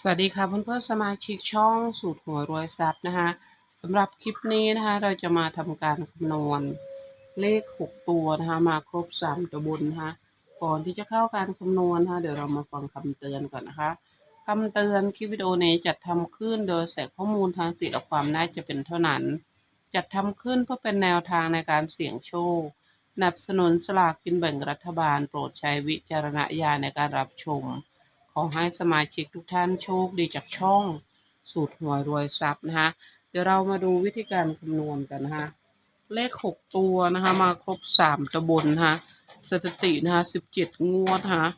สวัสดีค่ะเพื่อนๆสมาชิกช่องสูตรหัวรวยทรัพย์นะคะสำหรับคลิปนี้นะคะ เราจะมาทำการคำนวณเลข 6 ตัวนะคะมาครบ 3 ตัวบนนะคะก่อนที่จะเข้าการคำนวณนะคะเดี๋ยวเรามาฟังคำเตือนก่อนนะคะคำเตือนคลิปวิดีโอนี้จัดทำขึ้นโดยแสข้อมูลทางติดและความน่าจะเป็นเท่านั้น จัดทำขึ้นเพื่อเป็นแนวทางในการเสี่ยงโชคสนับสนุนสลากกินแบ่งรัฐบาล โปรดใช้วิจารณญาณในการรับชม อให้สมาชิกทุกท่านโชคดีจากช่องสูตรหวยรวยทรัพย์นะคะเดี๋ยวเรามาดูวิธีการคำนวณกันนะคะเลขหกตัวนะคะ มาครบสามตะบนนะคะสถิตินะคะสิบเจ็ดงวดนะคะ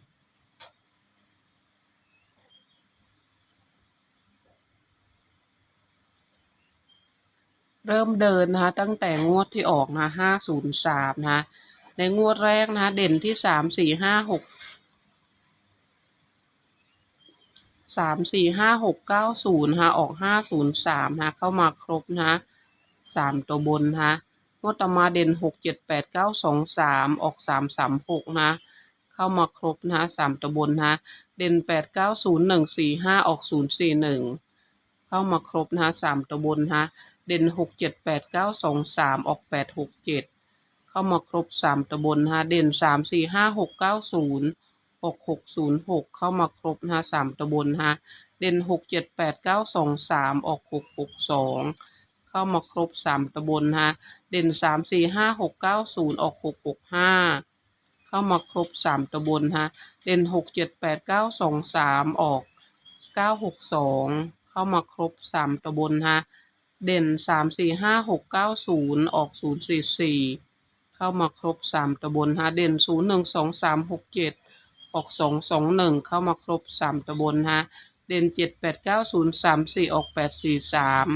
เริ่มเดินนะคะตั้งแต่งวดที่ออกนะห้าศูนย์สามนะคะในงวดแรกนะคะเด่นที่สามสี่ห้าหก สามสี่ห้าหกเก้าศูนย์ฮะออกห้าศูนย์สามฮะเข้ามาครบนะสามตัวบนฮะงวดต่อมาเด่นหกเจ็ดแปดเก้าสองสามออกสามสามหกนะ เข้ามาครบนะสามตัวบนฮะเด่นแปดเก้าศูนย์หนึ่งสี่ห้าออกศูนย์สี่หนึ่งเข้ามาครบนะสามตัวบนฮะเด่นหกเจ็ดแปดเก้าสองสามออกแปดหกเจ็ดเข้ามาครบสามตัวบนฮะเด่นสามสี่ห้าหกเก้าศูนย์ หกหกศูนย์หกเข้ามาครบนะฮะสามตัวบนฮะเด่นหกเจ็ดแปดเก้าสองสามออกหกหกสองเข้ามาครบสามตะบนฮะเด่นสามสี่ห้าหกเก้าศูนย์ออกหกหกห้าเข้ามาครบสามตะบนฮะเด่นหกเจ็ดแปดเก้าสองสามออกเก้าหกสองเข้ามาครบสามตะบนฮะเด่นสามสี่ห้าหกเก้าศูนย์ออกศูนย์สี่สี่เข้ามาครบสามตะบนฮะเด่นศูนย์หนึ่งสองสามหกเจ็ด ออกสองสองหนึ่งเข้ามาครบสามตะบนฮะ เด่นเจ็ดแปดเก้าศูนย์สามสี่ออกแปดสี่สาม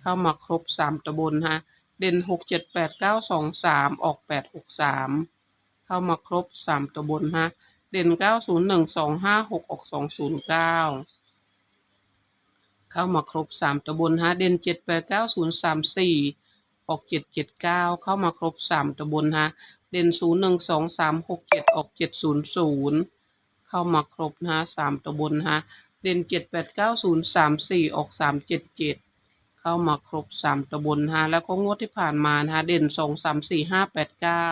เข้ามาครบสามตะบนฮะ เด่นหกเจ็ดแปดเก้าสองสามออกแปดหกสามเข้ามาครบสามตะบนฮะ เด่นเก้าศูนย์หนึ่งสองห้าหกออกสองศูนย์เก้าเข้ามาครบสามตะบนฮะ เด่นเจ็ดแปดเก้าศูนย์สามสี่ออกเจ็ดเจ็ดเก้าเข้ามาครบสามตะบนฮะ เด่นศูนย์หนึ่งสองสามหกเจ็ดออกเจ็ดศูนย์ศูนย์เข้ามาครบนะฮะสามตะบนฮะเด่นเจ็ดแปดเก้าศูนย์สามสี่ออกสามเจ็ดเจ็ดเข้ามาครบสามตะบนฮะแล้วก็งวดที่ผ่านมานะฮะเด่นสองสามสี่ห้าแปดเก้า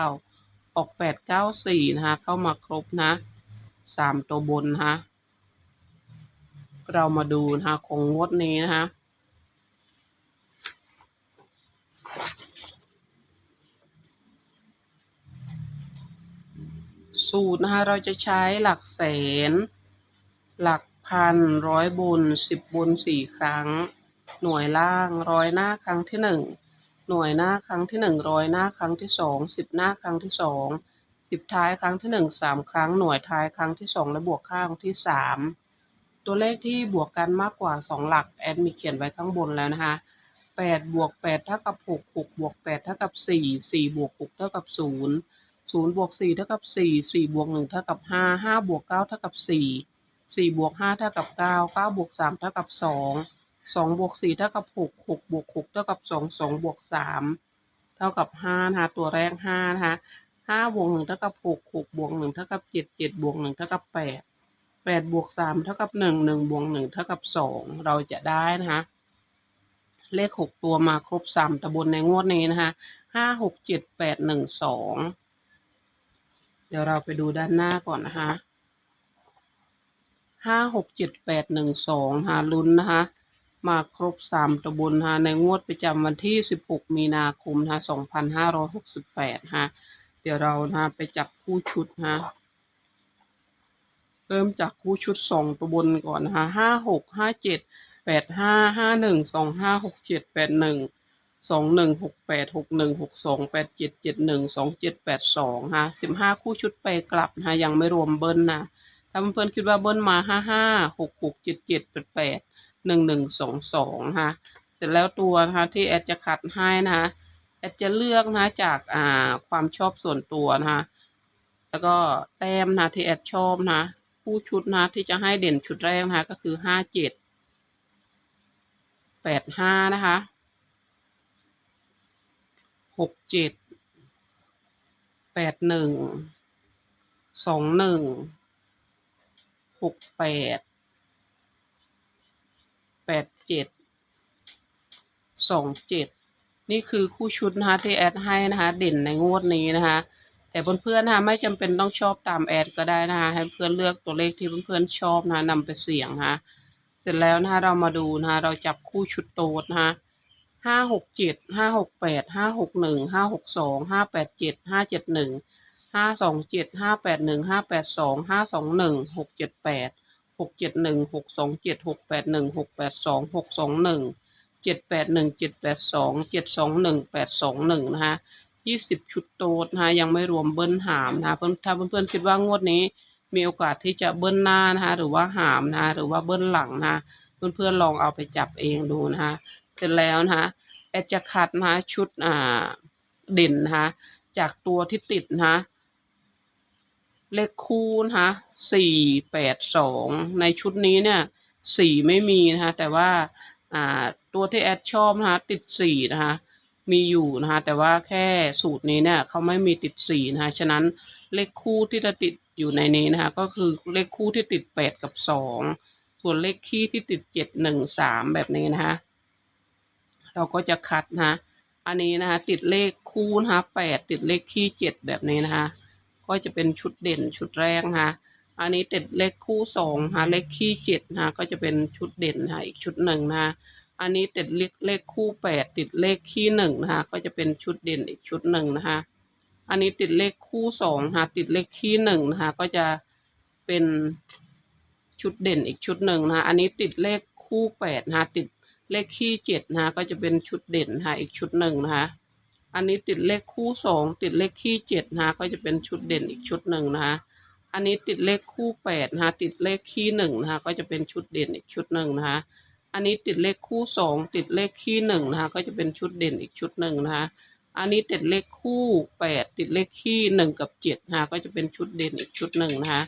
ออกแปดเก้าสี่นะฮะเข้ามาครบนะสามตัวบนฮะเรามาดูนะฮะของงวดนี้นะฮะ สูตรนะคะ เราจะใช้หลักแสน หลักพันร้อยบนสิบบนสี่ครั้ง หน่วยล่างร้อยหน้าครั้งที่หนึ่งหน่วยหน้าครั้งที่หนึ่งร้อยหน้าครั้งที่สองสิบหน้าครั้งที่สองสิบท้ายครั้งที่หนึ่งสามครั้งหน่วยท้ายครั้งที่สองและบวกข้างที่สามตัวเลขที่บวกกันมากกว่าสองหลักแอดมีเขียนไว้ข้างบนแล้วนะคะแปดบวกแปดเท่ากับหกหกบวกแปดเท่ากับสี่สี่บวกหกเท่ากับศูนย์ ศูนย์บวกสี่เท่ากับสี่สี่บวกหนึ่งเท่ากับห้าห้าบวกเก้าเท่ากับสี่สี่บวกห้าเท่ากับเก้าเก้าบวกสามเท่ากับสองสองบวกสี่เท่ากับหกหกบวกหกเท่ากับสองสองบวกสามเท่ากับห้านะคะตัวแรกห้านะคะห้าบวกหนึ่งเท่ากับหกหกบวกหนึ่งเท่ากับเจ็ดเจ็ดบวกหนึ่งเท่ากับแปดแปดบวกสามเท่ากับหนึ่งหนึ่งบวกหนึ่งเท่ากับสองเราจะได้นะคะเลขหกตัวมาครบสามตะบนในงวดนี้นะคะห้าหกเจ็ดแปดหนึ่งสอง ดี๋ยวเราไปดูด้านหน้าก่อนนะคะห้าหกเจ็ดแปดหนึ่งสองหาลุ้นนะคะ มาครบสามตะบนฮะในงวดประจำวันที่สิบหกมีนาคมฮะสองพันห้าร้อยหกสิบแปดฮะเดี๋ยวเรานะไปจับคู่ชุดฮะเริ่มจากคู่ชุดสองตะบนก่อนนะคะห้าหกห้าเจ็ดแปดห้าห้าหนึ่งสองห้าหกเจ็ดแปดหนึ่ง สองหนึ่งหกแปดหกหนึ่งหกสองแปดเจ็ดเจ็ดหนึ่งสองเจ็ดแปดสองฮะสิบห้าคู่ชุดไปกลับนะยังไม่รวมเบิ้ลนะถ้าเพื่อนๆคิดว่าเบิ้ลมาห้าห้าหกหกเจ็ดเจ็ดแปดแปดหนึ่งหนึ่งสองสองฮะเสร็จแล้วตัวนะคะที่แอดจะคัดให้นะคะแอดจะเลือกนะจากอ่าความชอบส่วนตัวนะคะแล้วก็แต้มนะที่แอดชอบนะคู่ชุดนะที่จะให้เด่นชุดแรกนะคะก็คือห้าเจ็ดแปดห้านะคะ หกเจ็ดแปดหนึ่งสองหนึ่งหกแปดแปดเจ็ดสองเจ็ดนี่คือคู่ชุดนะคะที่แอดให้นะคะเด่นในงวดนี้นะคะแต่เพื่อนๆนะคะไม่จำเป็นต้องชอบตามแอดก็ได้นะคะให้เพื่อนเลือกตัวเลขที่เพื่อนๆชอบนะคะนำไปเสี่ยงนะคะเสร็จแล้วนะคะเรามาดูนะคะเราจับคู่ชุดโต๊ดนะคะ ห้าหกเจ็ดห้าหกแปดห้าหกหนึ่งห้าหกสองห้าแปดเจ็ดห้าเจ็ดหนึ่งห้าสองเจ็ดห้าแปดหนึ่งห้าแปดสองห้าสองหนึ่งหกเจ็ดแปดหกเจ็ดหนึ่งหกสองเจ็ดหกแปดหนึ่งหกแปดสองหกสองหนึ่งเจ็ดแปดหนึ่งเจ็ดแปดสองเจ็ดสองหนึ่งแปดสองหนึ่งนะคะยี่สิบชุดโต๊ดนะคะยังไม่รวมเบิ้ลหามนะคะเพื่อนถ้าเพื่อนๆคิดว่างวดนี้ มีโอกาสที่จะเบิ้ลหน้านะคะหรือว่าหามนะคะหรือว่าเบิ้ลหลังนะคะเพื่อนๆลองเอาไปจับเองดูนะคะ เสร็จแล้วนะคะแอดจะคัดนะคะชุดอ่าเด่นนะคะจากตัวที่ติดนะคะเลขคู่นะคะสี่แปดสองในชุดนี้เนี่ยสี่ไม่มีนะคะแต่ว่าอ่าตัวที่แอดชอบนะคะติดสี่นะคะมีอยู่นะคะแต่ว่าแค่สูตรนี้เนี่ยเขาไม่มีติดสี่นะคะฉะนั้นเลขคู่ที่จะติดอยู่ในนี้นะคะก็คือเลขคู่ที่ติดแปดกับสองส่วนเลขคี่ที่ติดเจ็ดหนึ่งสามแบบนี้นะคะ เราก็จะคัดนะอันนี้นะคะติดเลขคู่นะคะแปดติดเลขคี่เจ็ดแบบนี้นะคะ ก็จะเป็นชุดเด่นชุดแรกนะคะอันนี้ติดเลขคู่สองนะคะเลขคี่เจ็ดนะคะก็จะเป็นชุดเด่นนะคะอีกชุดหนึ่งนะคะอันนี้ติดเลขเลขคู่แปดติดเลขคี่หนึ่งนะคะก็จะเป็นชุดเด่นอีกชุดหนึ่งนะคะอันนี้ติดเลขคู่สองนะคะติดเลขคี่หนึ่งนะคะก็จะเป็นชุดเด่นอีกชุดหนึ่งนะคะอันนี้ติดเลขคู่แปดนะคะติด เลขคี่เจ็ดนะคะก็จะเป็นชุดเด่นนะคะอีกชุดหนึ่งนะคะอันนี้ติดเลขคู่สองติดเลขคี่เจ็ดนะคะก็จะเป็นชุดเด่นอีกชุดหนึ่งนะคะอันนี้ติดเลขคู่แปดนะคะติดเลขคี่หนึ่งนะคะก็จะเป็นชุดเด่นอีกชุดหนึ่งนะคะอันนี้ติดเลขคู่สองติดเลขคี่หนึ่งนะคะก็จะเป็นชุดเด่นอีกชุดหนึ่งนะคะอันนี้ติดเลขคู่แปดติดเลขคี่หนึ่งกับเจ็ดนะคะก็จะเป็นชุดเด่นอีกชุดหนึ่งนะคะ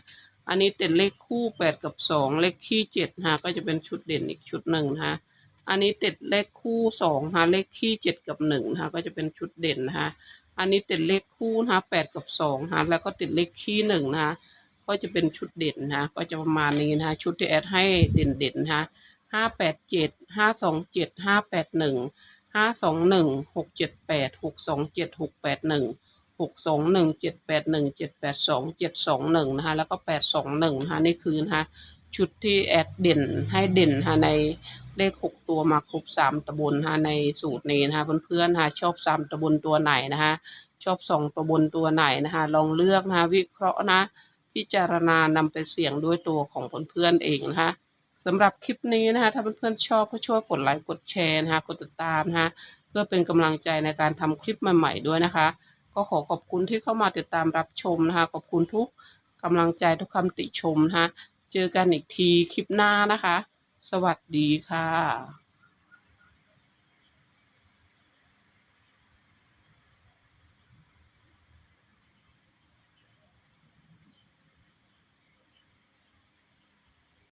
อันนี้ติดเลขคู่แปดกับสองเลขคี่เจ็ดนะคะก็จะเป็นชุดเด่นอีกชุดหนึ่งนะคะ อันนี้ติดเลขคู่สองนะเลขคี่เจ็ดกับหนึ่งนะคะก็จะเป็นชุดเด่นนะคะอันนี้ติดเลขคู่นะคะแปดกับสองนะแล้วก็ติดเลขคี่หนึ่งนะคะก็จะเป็นชุดเด่นนะคะก็จะประมาณนี้นะคะชุดที่แอดให้เด่นเด่นนะคะห้าแปดเจ็ดห้าสองเจ็ดห้าแปดหนึ่งห้าสองหนึ่งหกเจ็ดแปดหกสองเจ็ดหกแปดหนึ่งหกสองหนึ่งเจ็ดแปดหนึ่งเจ็ดแปดสองเจ็ดสองหนึ่งนะคะแล้วก็แปดสองหนึ่งนะคะนี่คือนะชุดที่แอดเด่นให้เด่นนะใน เลขหกตัวมาครบสามตะบนนะในสูตรนี้นะคะเพื่อนๆนะคะชอบสามตะบนตัวไหนนะคะชอบสองตะบนตัวไหนนะคะลองเลือกนะคะวิเคราะห์นะพิจารณานำไปเสี่ยงด้วยตัวของเพื่อนๆเองนะคะสำหรับคลิปนี้นะคะถ้าเพื่อนๆชอบก็ช่วยกดไลค์กดแชร์นะคะกดติดตามนะคะเพื่อเป็นกำลังใจในการทำคลิปใหม่ๆด้วยนะคะ ก็ขอขอบคุณที่เข้ามาติดตามรับชมนะคะขอบคุณทุกกำลังใจทุกคำติชมนะคะเจอกันอีกทีคลิปหน้านะคะ สวัสดีค่ะ